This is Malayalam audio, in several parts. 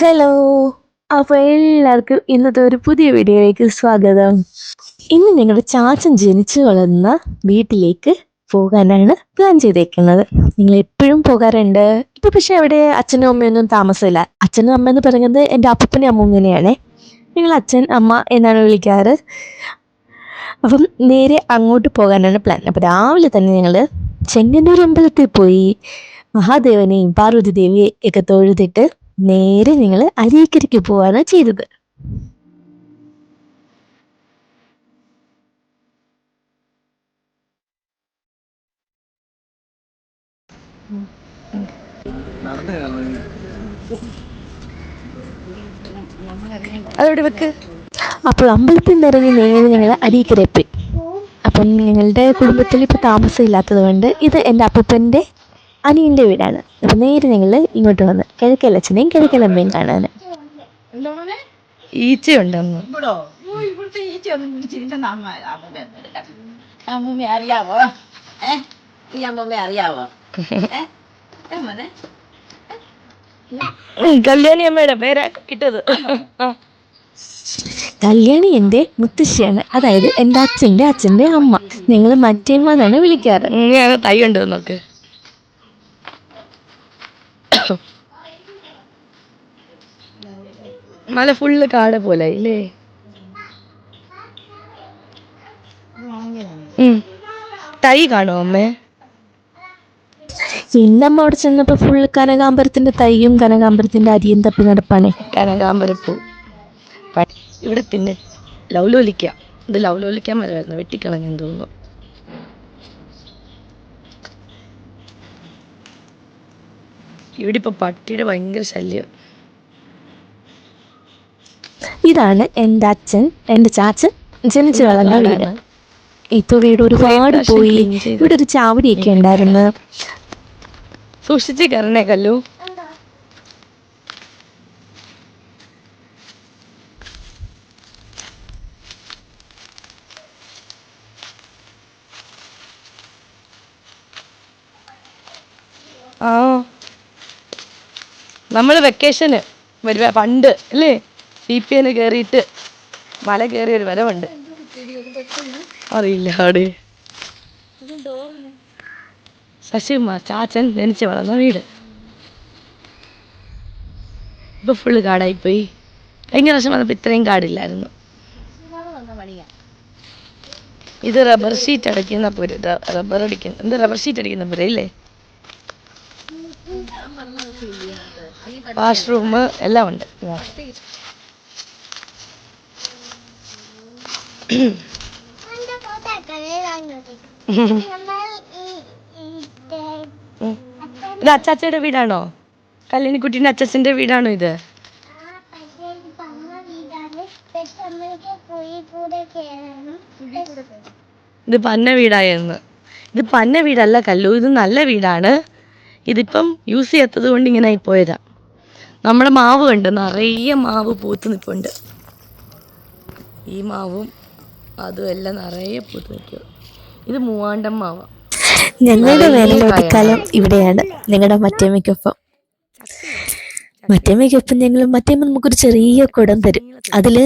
ഹലോ അപ്പോൾ എല്ലാവർക്കും ഇന്നത്തെ ഒരു പുതിയ വീഡിയോയിലേക്ക് സ്വാഗതം. ഇന്ന് ഞങ്ങളുടെ ചാച്ചൻ ജനിച്ചു വളർന്ന വീട്ടിലേക്ക് പോകാനാണ് പ്ലാൻ ചെയ്തേക്കുന്നത്. നിങ്ങൾ എപ്പോഴും പോകാറുണ്ട്? ഇപ്പൊ പക്ഷെ അവിടെ അച്ഛനും അമ്മയൊന്നും താമസമില്ല. അച്ഛനും അമ്മ എന്ന് പറയുന്നത് എന്റെ അപ്പൂപ്പനും അമ്മൂമ്മനെയാണേ നിങ്ങൾ അച്ഛൻ അമ്മ എന്നാണ് വിളിക്കാറ്. അപ്പം നേരെ അങ്ങോട്ട് പോകാനാണ് പ്ലാൻ അപ്പം രാവിലെ തന്നെ ഞങ്ങൾ ചെങ്ങന്നൂർ അമ്പലത്തിൽ പോയി മഹാദേവനെയും പാർവതി ദേവിയെ ഒക്കെ തൊഴുതിട്ട് നേരെ ഞങ്ങൾ അരീക്കരയ്ക്ക് പോവാണ് ചെയ്തത്. അതോടെ വെക്ക്? അപ്പോൾ അമ്പലത്തിൽ നിന്ന് ഇറങ്ങി നേരെ ഞങ്ങൾ അരീക്കര പോയി. അപ്പം ഞങ്ങളുടെ കുടുംബത്തിൽ ഇപ്പോൾ താമസമില്ലാത്തത് കൊണ്ട് ഇത് എന്റെ അപ്പൂപ്പന്റെ അനിയന്റെ വീടാണ്. അപ്പം നേരെ ഞങ്ങൾ ഇങ്ങോട്ട് വന്ന് കിഴക്കലച്ഛനെയും കിഴക്കലമ്മയും കാണാൻ ഈച്ചയുണ്ടെന്ന്. ഇവിടുത്തെ ഈച്ചയൊന്നും നമ്മ അമ്മൂമ്മ അറിയാവോ? ഏ? ഈ അമ്മൂമ്മ അറിയാവോ? കല്യാണി അമ്മയുടെ പേരാ ഇട്ടത്. കല്യാണി എന്റെ മുത്തശ്ശിയാണ്. അതായത് എന്റെ അച്ഛന്റെ അച്ഛന്റെ അമ്മ. ഞങ്ങൾ മറ്റേമ്മ എന്നാണ് വിളിക്കാറ്. തൈ ഉണ്ടോ നോക്ക് മല ഫുള്ള് കാട പോലെ ഇല്ലേ തൈ കാണോ അമ്മേ? ഇന്നമ്മ അവിടെ ചെന്നപ്പോ ഫുള്ള് കനകാമ്പരത്തിന്റെ തൈയും കനകാമ്പരത്തിന്റെ അരിയും തപ്പി നടപ്പാണേ. കനകാമ്പരപ്പൂ ഇവിടെ പിന്നെ ലൗലോലിക്ക ഇത് ലൗലോലിക്കാൻ മരമായിരുന്നു വെട്ടിക്കളഞ്ഞെന്ന് തോന്നുന്നു. ഇവിടെ ഇപ്പൊ പട്ടിയുടെ ഭയങ്കര ശല്യം. ഇതാണ് എന്റെ അച്ഛൻ എന്റെ ചാച്ചൻ ജനിച്ചു വളർന്ന വീട്. ഇപ്പൊ വീട് ഒരുപാട് പോയി. ഇവിടെ ഒരു ചാവടിയൊക്കെ ഉണ്ടായിരുന്നു. സൂക്ഷിച്ച് കയറണേ കല്ലു. ആ. നമ്മൾ വെക്കേഷന് വരുവ പണ്ട് അല്ലേ? സി പി എന് കേറിയ ഒരു വരവുണ്ട്. അറിയില്ല അവിടെ ശശികുമാർ ചാച്ചൻ ജനിച്ച് വളർന്ന വീട്. ഇപ്പൊ ഫുള്ള് കാടായിപ്പോയി. കഴിഞ്ഞ പ്രാവശ്യം വന്നപ്പോൾ ഇത്രയും കാടില്ലായിരുന്നു. ഇത് റബ്ബർ ഷീറ്റ് അടിക്കുന്ന പുര റബ്ബർ അടിക്കുന്ന എന്താ റബ്ബർ ഷീറ്റ് അടിക്കുന്ന പോരല്ലേ ഇല്ലേ വാഷ്റൂം എല്ലാം ഉണ്ട്. ഇത് അച്ചാച്ചയുടെ വീടാണോ? കല്യാണിക്കുട്ടീന്റെ അച്ചാച്ചന്റെ വീടാണോ ഇത്? ഇത് പന്ന വീടായിരുന്നു ഇത് പന്ന വീടല്ല കല്ലു ഇത് നല്ല വീടാണ്. ഇതിപ്പം യൂസ് ചെയ്യാത്തത് കൊണ്ട് ഇങ്ങനെ ആയി പോയതാ. നമ്മുടെ മാവ് കണ്ട് നിറയെ മാവ് പൂത്ത് നിൽപ്പുണ്ട് ഈ മാവും അതും എല്ലാം നിറയെ പൂത്ത് നിൽക്കുക ഇത് മൂവാണ്ടമ്മാവ. ഞങ്ങളുടെ വേനലോട്ടിക്കാലം ഇവിടെയാണ്. നിങ്ങളുടെ മറ്റേമ്മയ്ക്കൊപ്പം. മറ്റേമ്മയ്ക്കൊപ്പം ഞങ്ങൾ മറ്റേമ്മ നമുക്കൊരു ചെറിയ കുടം തരും. അതിൽ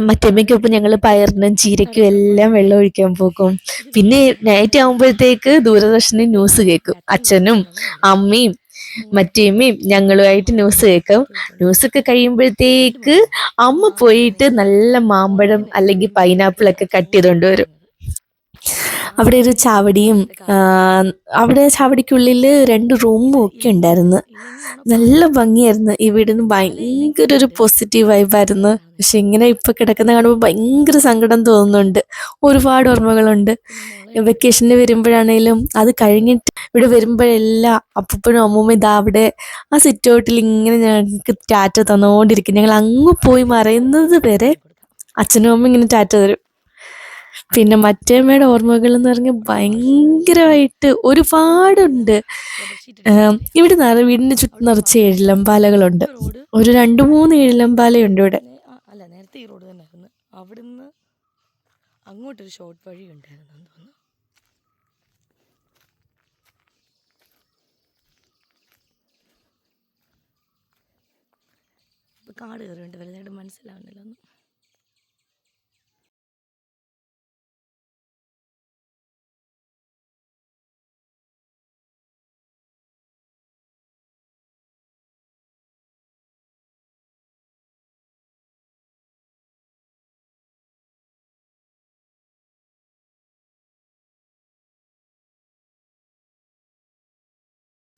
മറ്റേമ്മയ്ക്കൊപ്പം ഞങ്ങൾ പയറിനും ചീരയ്ക്കും എല്ലാം വെള്ളം ഒഴിക്കാൻ പോകും. പിന്നെ നൈറ്റ് ആകുമ്പോഴത്തേക്ക് ദൂരദർശനിൽ ന്യൂസ് കേൾക്കും. അച്ഛനും അമ്മയും മറ്റേമ്മയും ഞങ്ങളുമായിട്ട് ന്യൂസ് കേൾക്കും. ന്യൂസ് ഒക്കെ കഴിയുമ്പോഴത്തേക്ക് അമ്മ പോയിട്ട് നല്ല മാമ്പഴം അല്ലെങ്കിൽ പൈനാപ്പിൾ ഒക്കെ കട്ട് ചെയ്തുകൊണ്ട് വരും. അവിടെ ഒരു ചാവടിയും അവിടെ ചാവടിക്കുള്ളിൽ രണ്ട് റൂമും ഒക്കെ ഉണ്ടായിരുന്നു. നല്ല ഭംഗിയായിരുന്നു. ഈ വീടിന് ഭയങ്കര ഒരു പോസിറ്റീവ് വൈബായിരുന്നു പക്ഷെ ഇങ്ങനെ ഇപ്പൊ കിടക്കുന്ന കാണുമ്പോൾ ഭയങ്കര സങ്കടം തോന്നുന്നുണ്ട്. ഒരുപാട് ഓർമ്മകളുണ്ട്. വെക്കേഷന് വരുമ്പോഴാണേലും അത് കഴിഞ്ഞിട്ട് ഇവിടെ വരുമ്പോഴെല്ലാം അപ്പൂപ്പനും അമ്മൂമ്മ ഇതാ അവിടെ ആ സിറ്റ് ഔട്ടിൽ ഇങ്ങനെ ഞങ്ങൾക്ക് ടാറ്റ തന്നുകൊണ്ടിരിക്കും ഞങ്ങൾ അങ്ങ് പോയി മറയുന്നത് വരെ അച്ഛനും അമ്മ ഇങ്ങനെ ടാറ്റ തരും. പിന്നെ മറ്റേമ്മയുടെ ഓർമ്മകൾ എന്ന് പറഞ്ഞാൽ ഭയങ്കരമായിട്ട് ഒരുപാടുണ്ട്. ഇവിടെ നിറ വീടിന്റെ ചുറ്റും നിറച്ച് ഏഴിലമ്പാലകളുണ്ട് ഒരു രണ്ട് മൂന്ന് ഏഴിലമ്പാലയുണ്ട് ഇവിടെ. അല്ല നേരത്തെ ഈ റോഡ് തന്നെ അവിടുന്ന് അങ്ങോട്ടൊരു ഷോർട്ട് വഴി ഉണ്ടായിരുന്നു തോന്നുന്നു ഇപ്പം കാട് കയറിയുണ്ട് വലുതായിട്ട് മനസ്സിലാവുന്നില്ല ഒന്നും.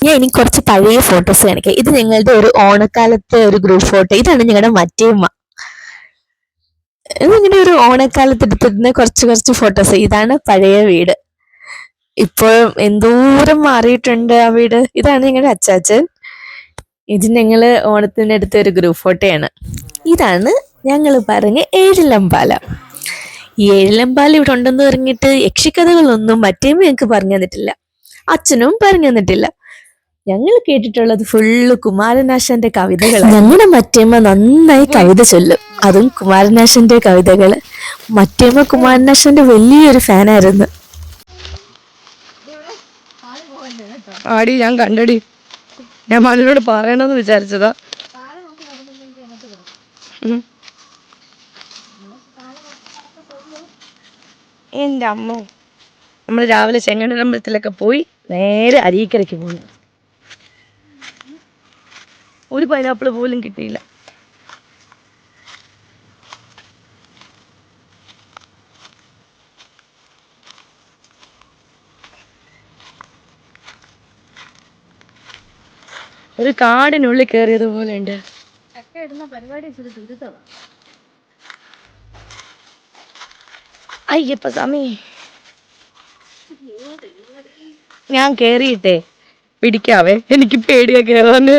ഞാൻ ഇനി കുറച്ച് പഴയ ഫോട്ടോസ് കാണിക്കാം. ഇത് ഞങ്ങളുടെ ഒരു ഓണക്കാലത്തെ ഒരു ഗ്രൂപ്പ് ഫോട്ടോ ഇതാണ് ഞങ്ങളുടെ മറ്റേമ്മ ഇതിങ്ങനെ ഒരു ഓണക്കാലത്ത് എടുത്തിരുന്ന കുറച്ച് കുറച്ച് ഫോട്ടോസ് ഇതാണ് പഴയ വീട്. ഇപ്പോൾ എന്തോരം മാറിയിട്ടുണ്ട് ആ വീട്. ഇതാണ് ഞങ്ങളുടെ അച്ചാച്ചൻ. ഇത് ഞങ്ങൾ ഓണത്തിന് എടുത്ത ഒരു ഗ്രൂപ്പ് ഫോട്ടോയാണ് ഇതാണ് ഞങ്ങൾ പറഞ്ഞ ഏഴിലമ്പാല. ഈ ഏഴിലമ്പാല ഇവിടെ ഉണ്ടെന്ന് പറഞ്ഞിട്ട് യക്ഷിക്കഥകളൊന്നും മറ്റേമ്മ ഞങ്ങൾക്ക് പറഞ്ഞു തന്നിട്ടില്ല. അച്ഛനും പറഞ്ഞു തന്നിട്ടില്ല. ഞങ്ങൾ കേട്ടിട്ടുള്ളത് ഫുള്ള് കുമാരനാശന്റെ കവിതകൾ ഞങ്ങളുടെ മറ്റേമ്മ നന്നായി കവിത ചൊല്ലും. അതും കുമാരനാശന്റെ കവിതകൾ. മറ്റേമ്മ കുമാരനാശന്റെ വലിയൊരു ഫാനായിരുന്നു. ആടി ഞാൻ കണ്ടടി. ഞാൻ മനുവിനോട് പറയണമെന്ന് വിചാരിച്ചതാ. എന്റെ എന്റെ അമ്മ. നമ്മൾ രാവിലെ ചെങ്ങണ്ടമ്പലത്തിലൊക്കെ പോയി നേരെ അരീക്കരയ്ക്ക് പോയി ഒരു പൈനാപ്പിൾ പോലും കിട്ടിയില്ല. ഒരു കാടിനുള്ളിൽ കയറിയതുപോലെ ഉണ്ട് അയ്യപ്പ സ്വാമി. ഞാൻ കേറിയിട്ടേ. പിടിക്കാവേ. എനിക്ക് പേടിയാ കേറാന്.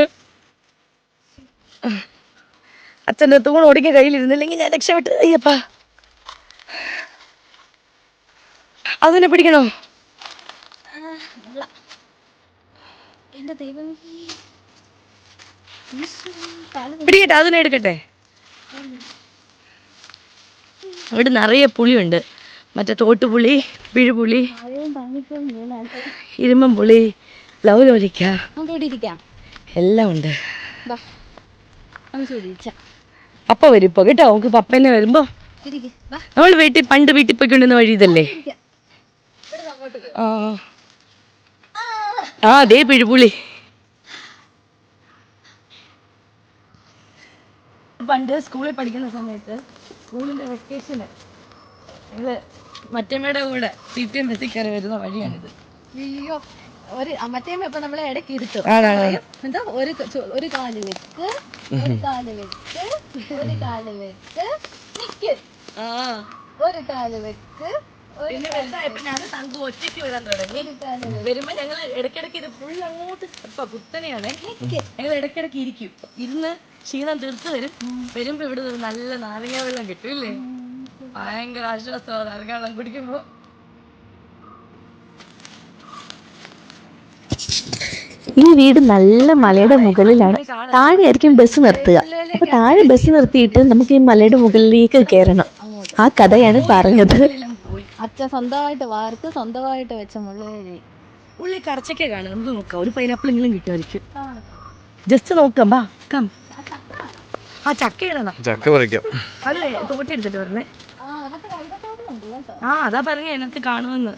അച്ഛന്റെ അത്തും കൂടെ ഓടിക്കാൻ കയ്യിലിരുന്നില്ലെങ്കിൽ ഞാൻ രക്ഷപ്പെട്ട്. അയ്യപ്പ. അതിനെ പിടിക്കണോ? പിടിക്കട്ടെ അതിനെ എടുക്കട്ടെ. ഇവിടെ നിറയെ പുളിയുണ്ട്. മറ്റേ തോട്ടുപുളി പിഴുപുളി ഇരുമ്പം പുളി ലൗലോലിക്ക. എല്ലാം ഉണ്ട്. ഇവിടെ വരും ഇപ്പൊ കേട്ടോ നമുക്ക് പപ്പനെ വരുമ്പോ. നമ്മൾ വീട്ടിൽ പണ്ട് വീട്ടിൽ പോയിക്കൊണ്ടിരുന്ന വഴി ഇതല്ലേ? ആ ആ അതേ പിഴുപുളി പണ്ട് സ്കൂളിൽ പഠിക്കുന്ന സമയത്ത് സ്കൂളിന്റെ വെക്കേഷന് ഞങ്ങൾ മറ്റമ്മയുടെ കൂടെ സി പി എം ബസ്സിൽ കയറി വരുന്ന വഴിയാണിത്. അയ്യോ. ഒരു മറ്റേ ഇപ്പൊ നമ്മളെ ഇടയ്ക്ക് ഇരുത്തും. എന്താ ഒരു ഒരു കാൽ വെക്ക് ഒരു കാൽ വെക്ക് ഒരു കാൽ വെക്ക് നിക്ക്. ഒരു കാൽ വെക്ക് ഒരു പിന്നെ വലുതായപ്പോ ഞാൻ തങ്കു ഒറ്റയ്ക്ക് വരാൻ തുടങ്ങി. കാൽ വരുമ്പോ ഞങ്ങൾ ഇടയ്ക്കിടയ്ക്ക് ഇത് ഫുൾ അങ്ങോട്ട് ഇപ്പൊ കുത്തനെയാണ്. ഞങ്ങൾ ഇടയ്ക്കിടയ്ക്ക് ഇരിക്കും. ഇരുന്ന് ക്ഷീണം തീർത്ത് വരും. വരുമ്പോ ഇവിടെ നല്ല നാരങ്ങ വെള്ളം കിട്ടും ഇല്ലേ? ഭയങ്കര ആശ്വാസമാണ് നാരങ്ങ വെള്ളം കുടിക്കുമ്പോ. ഈ വീട് നല്ല മലയുടെ മുകളിലാണ്. താഴെയായിരിക്കും ബസ് നിർത്തുക. അപ്പൊ താഴെ ബസ് നിർത്തിയിട്ട് നമുക്ക് ഈ മലയുടെ മുകളിലേക്ക് കയറണം ആ കഥയാണ് പറഞ്ഞത്. അച്ഛൻ സ്വന്തമായിട്ട് വാർത്ത് സ്വന്തമായിട്ട് വെച്ച മുള്ളി ഉള്ളി കറച്ചൊക്കെ കാണും. നമുക്ക് നോക്കാം. ഒരു പൈനാപ്പിളെങ്കിലും കിട്ടുമായിരിക്കും. ജസ്റ്റ് നോക്കാം. ബാ കം ആ ചക്കയാണ് ചക്ക പറിക്കാം. അല്ലേ? തോട്ടി എടുത്തിട്ട് പറഞ്ഞേ ആ അതാ പറഞ്ഞ അതിനകത്ത് കാണുമെന്ന്.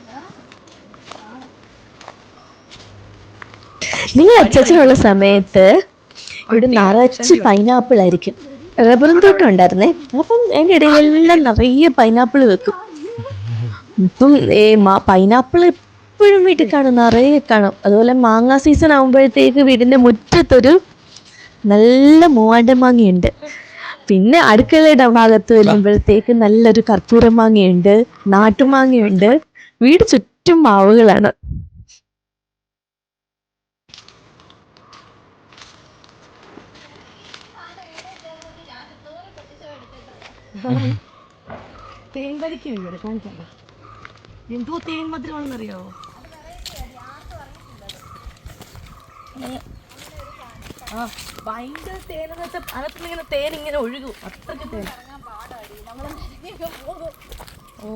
നിങ്ങൾ അച്ചച്ചനുള്ള സമയത്ത് ഇവിടെ നിറച്ച് പൈനാപ്പിൾ ആയിരിക്കും. റബ്ബറും തോട്ടം ഉണ്ടായിരുന്നേ. അപ്പം അതിന്റെ ഇടയിലെല്ലാം നിറയെ പൈനാപ്പിൾ വെക്കും. ഇപ്പം ഏ പൈനാപ്പിൾ എപ്പോഴും വീട്ടിൽ കാണും. നിറയെ കാണും. അതുപോലെ മാങ്ങ സീസൺ ആകുമ്പോഴത്തേക്ക് വീടിന്റെ മുറ്റത്തൊരു നല്ല മൂവാണ്ട മാങ്ങയുണ്ട്. പിന്നെ അടുക്കളയുടെ ഭാഗത്ത് വരുമ്പോഴത്തേക്ക് നല്ലൊരു കർപ്പൂര മാങ്ങയുണ്ട് നാട്ടുമാങ്ങയുണ്ട് വീട് ചുറ്റും മാവുകളാണ്. തേൻ പരിക്ക് ഇവിടെ കാണിക്കാം എന്തോ തേൻ മധുരമാണെന്നറിയാവോ ആ ഭയങ്കര തേനെന്ന് വെച്ചാൽ അകത്തുനിന്ന് ഇങ്ങനെ തേൻ ഇങ്ങനെ ഒഴുകും. അത്രയ്ക്ക് തേൻ. ഓ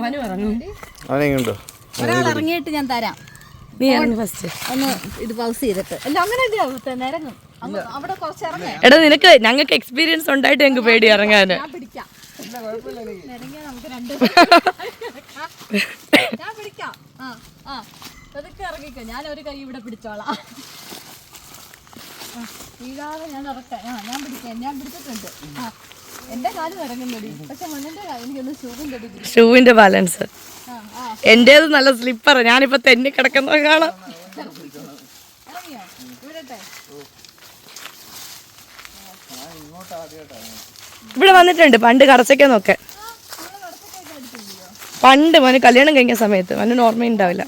മനു ഇറങ്ങും അവനെങ്ങുണ്ടോ ഒരാൾ ഇറങ്ങിയിട്ട് ഞാൻ തരാം. നീ ഇറങ്ങി ഫസ്റ്റ് ഒന്ന് ഇത് പൗസ് ചെയ്തിട്ട്. അല്ല അങ്ങനെ ഇല്ല ഇറങ്ങും അവിടെ കുറച്ച് ഇറങ്ങേ. എടാ നിനക്ക് ഞങ്ങൾക്ക് എക്സ്പീരിയൻസ് ഉണ്ടായിട്ട് ഞങ്ങൾക്ക് പേടി ഇറങ്ങാന് ഞാൻ പിടിക്കാം ഇറങ്ങിയാ നമുക്ക് രണ്ട് ഞാൻ പിടിക്കാം. ആ ആ. പതുക്കെ ഇറങ്ങിക്കോ. ഞാൻ ഒരു കൈ ഇവിടെ പിടിച്ചോളാം. വീഴാതെ ഞാൻ ഇറക്കാം ആ ഞാൻ പിടിക്കാം. ഞാൻ പിടിച്ചിട്ടുണ്ട്. ആ എന്റെ കാൽ ഇറങ്ങുന്നടി. പക്ഷെ എനിക്കൊന്ന് ഷൂവിന്റെ അടി ഷൂവിന്റെ ബാലൻസ്. എന്റേത് നല്ല സ്ലിപ്പർ ഞാനിപ്പോ തെന്നി കിടക്കുന്നത് കാണാം. ഇവിടെ വന്നിട്ടുണ്ട്. പണ്ട് കടച്ചയ്ക്കെന്നൊക്കെ പണ്ട് മോന് കല്യാണം കഴിഞ്ഞ സമയത്ത് മോന് ഓർമ്മ ഉണ്ടാവില്ല.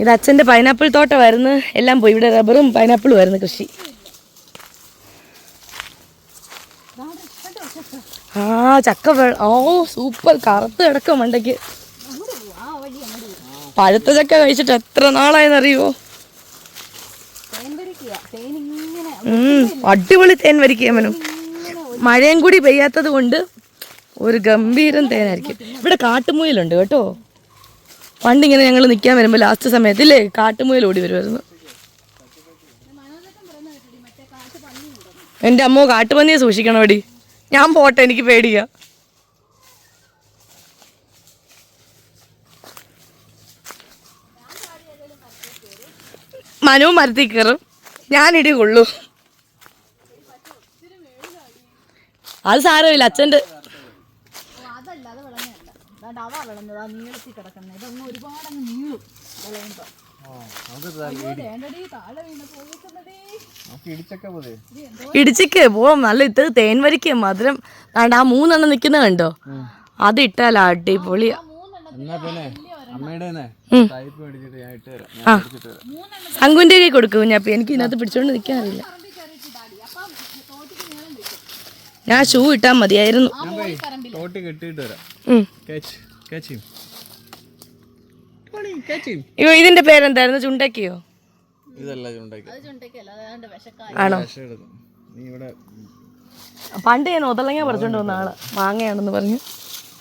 ഇത് അച്ഛന്റെ പൈനാപ്പിൾ തോട്ടമായിരുന്നു. എല്ലാം പോയി. ഇവിടെ റബ്ബറും പൈനാപ്പിളും ആയിരുന്നു കൃഷി. ആ ചക്ക ഓ സൂപ്പർ കറുത്ത് കിടക്കും മണ്ടയ്ക്ക്. പഴുത്ത ചക്ക കഴിച്ചിട്ട് എത്ര നാളായെന്നറിയോ അടിപൊളി തേൻ വരിക്കും മഴയും കൂടി പെയ്യാത്തത് കൊണ്ട് ഒരു ഗംഭീരം തേനായിരിക്കും. ഇവിടെ കാട്ടുമുയിലുണ്ട് കേട്ടോ. പണ്ടിങ്ങനെ ഞങ്ങൾ നിൽക്കാൻ വരുമ്പോൾ ലാസ്റ്റ് സമയത്ത് ഇല്ലേ? കാട്ടുമുയൽ ഓടി വരുമായിരുന്നു എന്റെ അമ്മോ കാട്ടുപന്നിയെ സൂക്ഷിക്കണം എടി? ഞാൻ പോട്ടെ എനിക്ക് പേടിയാ. മനു മരത്തിൽ കയറും. ഞാൻ ഇടി കൊള്ളു. അത് സാരമില്ല അച്ഛന്റെ അതാണ്ട് അവ വിളഞ്ഞത് ആ നീളത്തിൽ കിടക്കുന്നത്. ഇതൊന്നും ഒരുപാട് അങ്ങ് നീളും വിളയുമ്പോ. അയ്യോ, വേണ്ടടി താഴെ വീണ് പോകുന്നതേ ഇടിച്ചൊക്കെ പോവാം. നല്ല ഇത് തേൻ വരിക്ക മധുരം. ആ മൂന്നെണ്ണം നിക്കുന്ന കണ്ടോ? അത് ഇട്ടാല അടിപൊളിയാ അങ്കുന്റെ കൈ കൊടുക്കും ഞാൻ എനിക്ക് ഇതിനകത്ത് പിടിച്ചോണ്ട് നിൽക്കാൻ അറിയില്ല ഞാൻ ഷൂ ഇട്ടാൽ മതിയായിരുന്നു. അയ്യോ ഇതിന്റെ പേരെന്തായിരുന്നു? ചുണ്ടക്കിയോ ഇതല്ല ചുണ്ടാക്കി ചുണ്ടക്കല്ല അതാണ്ട് വിശക്കായി. ആണോ? പക്ഷേ എടുക്കും നീ ഇവിടെ പണ്ട് ഞാൻ ഒതളങ്ങ പറിച്ചോണ്ട് വന്ന ആൾ. മാങ്ങയാണെന്ന് പറഞ്ഞു.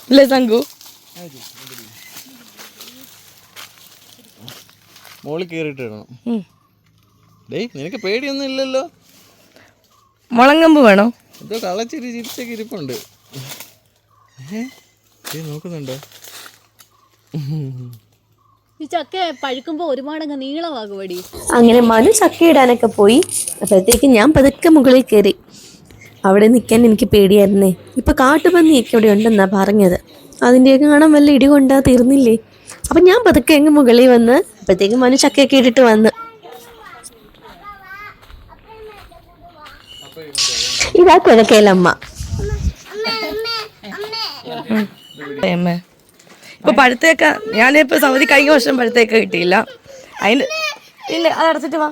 ഇല്ലേ ശങ്കു മോളിൽ കയറിയിട്ട് ഇടണം. നിനക്ക് പേടിയൊന്നും ഇല്ലല്ലോ. മുളങ്കമ്പ് വേണോ? എന്തോ കളച്ചൊരു ചിരിച്ചൊക്കെ ഇരിപ്പുണ്ട്. ഏ? നോക്കുന്നുണ്ടോ? ഈ ചക്ക പഴുക്കുമ്പോ ഒരുപാടങ്ങ് നീളമാകുമടി അങ്ങനെ മനു ചക്കയിടാനൊക്കെ പോയി. അപ്പോഴത്തേക്ക് ഞാൻ പതുക്കെ മുകളിൽ കയറി. അവിടെ നിൽക്കാൻ എനിക്ക് പേടിയായിരുന്നേ. ഇപ്പൊ കാട്ടുപന്നിയൊക്കെ ഇവിടെ ഉണ്ടെന്നാ പറഞ്ഞത്. അതിന്റെയൊക്കെ കാണാൻ വല്ല ഇടി കൊണ്ടാ തീർന്നില്ലേ? അപ്പം ഞാൻ പതുക്കെ അങ്ങ് മുകളിൽ വന്ന് അപ്പോഴത്തേക്ക് മനു ചക്കയൊക്കെ ഇട്ടിട്ട് വന്ന്. ഇതാ കുഴക്കയിലമ്മ അമ്മേ ഇപ്പൊ പഴുത്തേക്ക ഞാനിപ്പോ സൗദി കഴിഞ്ഞ വർഷം പഴുത്തേക്ക കിട്ടിയില്ല. അതിന് ഇല്ല അത് അടച്ചിട്ട് വാ.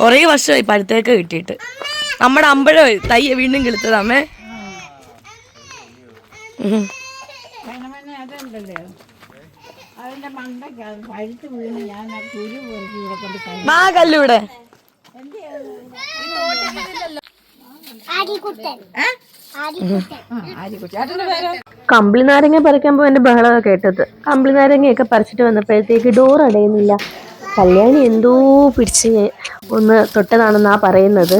കുറേ വർഷമായി പഴുത്തേക്ക കിട്ടിയിട്ട്. നമ്മുടെ അമ്പഴ തൈ വീണ്ടും കിളുത്തതാമേ അമ്മേ. ഉം. വാ കല്ലൂടെ കമ്പിളി നാരങ്ങ പറിക്കാൻ പോയി എന്റെ ബഹളമൊക്കെ കേട്ടത്. കമ്പിളി നാരങ്ങയൊക്കെ പറിച്ചിട്ട് വന്നപ്പോഴത്തേക്ക് ഡോർ അടയുന്നില്ല. കല്യാണി എന്തോ പിടിച്ച് ഒന്ന് തൊട്ടതാണെന്നാ പറയുന്നത്.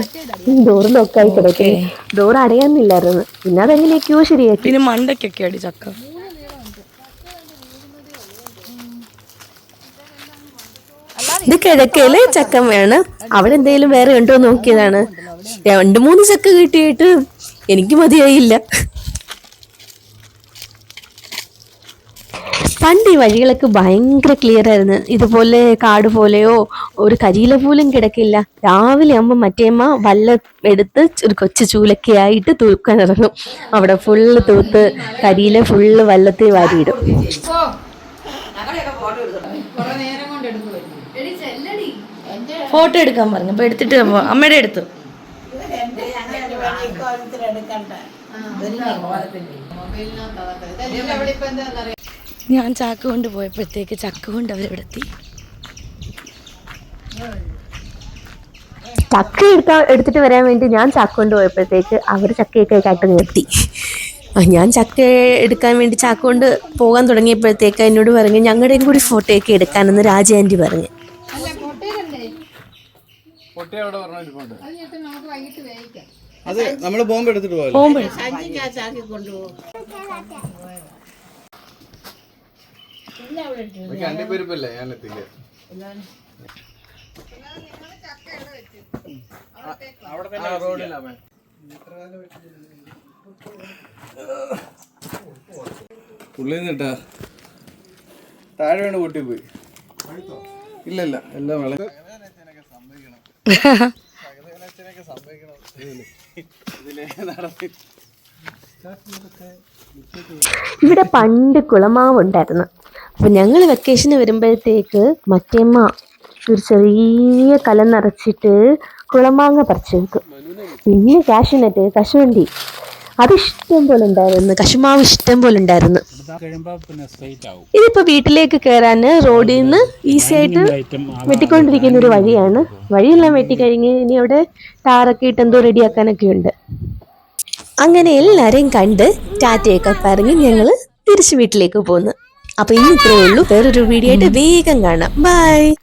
ഡോറ് ലോക്കായി കിടക്കേ ഡോർ അടയാന്നില്ലായിരുന്നു. പിന്നെ അതെങ്ങനെയൊക്കെയോ ശരിയാക്കി. പിന്നെ മണ്ടയ്ക്കൊക്കെ അടി ചക്ക. ഇത് കിഴക്കയിൽ ചക്കമ്മയാണ് അവിടെ എന്തെങ്കിലും വേറെ ഉണ്ടോ നോക്കിയതാണ്. രണ്ട് മൂന്ന് ചക്ക കിട്ടിയിട്ട് എനിക്ക് മതിയായില്ല. പണ്ട് ഈ വഴികളൊക്കെ ഭയങ്കര ക്ലിയർ ആയിരുന്നു. ഇതുപോലെ കാട് പോലെയോ ഒരു കരിയില പോലും കിടക്കില്ല. രാവിലെ ആകുമ്പോൾ മറ്റേമ്മ വല്ല എടുത്ത് ഒരു കൊച്ചു ചൂലൊക്കെ ആയിട്ട് തൂക്കാൻ ഇറങ്ങും. അവിടെ ഫുള്ള് തൂത്ത് കരിയില ഫുള്ള് വല്ലത്തെ വാരിയിടും. ഫോട്ടോ എടുക്കാൻ പറഞ്ഞു. അപ്പൊ എടുത്തിട്ട് അമ്മയുടെ എടുത്തു ഞാൻ ചാക്ക് കൊണ്ട് പോയപ്പോഴത്തേക്ക് ചക്ക കൊണ്ട് അവരിവിടെ എത്തി ചക്ക എടുക്കാൻ എടുത്തിട്ട് വരാൻ വേണ്ടി ഞാൻ ചക്ക കൊണ്ട് പോയപ്പോഴത്തേക്ക് അവർ ചക്കയൊക്കെ കാട്ട് നിർത്തി. ഞാൻ ചക്ക എടുക്കാൻ വേണ്ടി ചാക്ക കൊണ്ട് പോകാൻ തുടങ്ങിയപ്പോഴത്തേക്ക് എന്നോട് പറഞ്ഞു ഞങ്ങളുടെയും കൂടി ഫോട്ടോയൊക്കെ എടുക്കാനെന്ന് രാജ ആന്റി പറഞ്ഞു. പൊട്ടി അവിടെ അത് നമ്മൾ ബോംബ് എടുത്തിട്ട് പോകാം പോകുമ്പോഴേ അണ്ടിപ്പരിപ്പല്ലേ? ഞാൻ. പുള്ളി നിട്ടാ താഴെ വീണ് പൊട്ടിപ്പോയി. ഇല്ലല്ല എല്ലാം വിള ഇതിലേ നടത്തി ഇവിടെ പണ്ട് കുളമാവ് ഉണ്ടായിരുന്നു. അപ്പൊ ഞങ്ങൾ വെക്കേഷന് വരുമ്പോഴത്തേക്ക് മറ്റേമ്മ ഒരു ചെറിയ കല നിറച്ചിട്ട് കുളമാങ്ങ പറിച്ചു വെക്കും. പിന്നെ കാഷ്യൂനട്ട് കശുവണ്ടി. അത് ഇഷ്ടം പോലെ ഉണ്ടായിരുന്നു കശുമാവ് ഇഷ്ടം പോലെ ഉണ്ടായിരുന്നു ഇതിപ്പോ വീട്ടിലേക്ക് കയറാൻ റോഡിൽ നിന്ന് ഈസി ആയിട്ട് വെട്ടിക്കൊണ്ടിരിക്കുന്ന ഒരു വഴിയാണ്. വഴിയെല്ലാം വെട്ടിക്കഴിഞ്ഞ് ഇനി അവിടെ ടാറൊക്കെ ഇട്ട് എന്തോ റെഡിയാക്കാനൊക്കെ ഉണ്ട്. അങ്ങനെ എല്ലാരെയും കണ്ട് ടാറ്റയൊക്കെ പറഞ്ഞ് ഞങ്ങൾ തിരിച്ചു വീട്ടിലേക്ക് പോന്നു. അപ്പൊ ഇനി ഇത്രയേ ഉള്ളൂ. വേറൊരു വീഡിയോ ആയിട്ട് വേഗം കാണാം. ബൈ